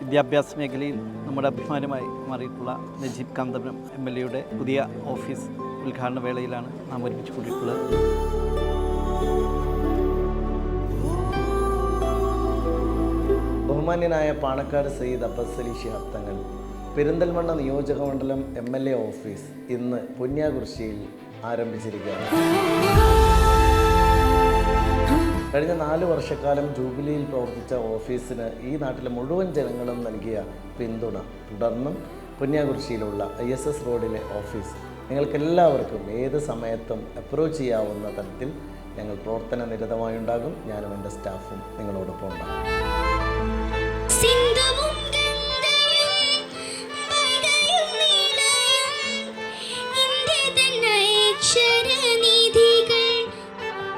വിദ്യാഭ്യാസ മേഖലയിൽ നമ്മുടെ അഭിമാനമായി മാറിയിട്ടുള്ള നജീബ് കാന്തപുരം എം എൽ എയുടെ പുതിയ ഓഫീസ് ഉദ്ഘാടന വേളയിലാണ് നാം ഒരുമിച്ച് കൂടിയിട്ടുള്ളത്. ബഹുമാന്യനായ പാണക്കാട് സയ്യിദ് അബ്ബസ് ശിഹാബ് തങ്ങൾ പെരിന്തൽമണ്ണ നിയോജകമണ്ഡലം എം എൽ എ ഓഫീസ് ഇന്ന് പുന്യാകുർശിയിൽ ആരംഭിച്ചിരിക്കുകയാണ്. കഴിഞ്ഞ നാല് വർഷക്കാലം ജൂബിലിയിൽ പ്രവർത്തിച്ച ഓഫീസിന് ഈ നാട്ടിലെ മുഴുവൻ ജനങ്ങളും നൽകിയ പിന്തുണ തുടർന്നും പുന്യാകുറിശിയിലുള്ള ഐ എസ് എസ് റോഡിലെ ഓഫീസ് നിങ്ങൾക്കെല്ലാവർക്കും ഏത് സമയത്തും അപ്രോച്ച് ചെയ്യാവുന്ന തരത്തിൽ ഞങ്ങൾ പ്രവർത്തന നിരതമായുണ്ടാകും ഞാനും എന്റെ സ്റ്റാഫും നിങ്ങളോടൊപ്പം ഉണ്ടാകും.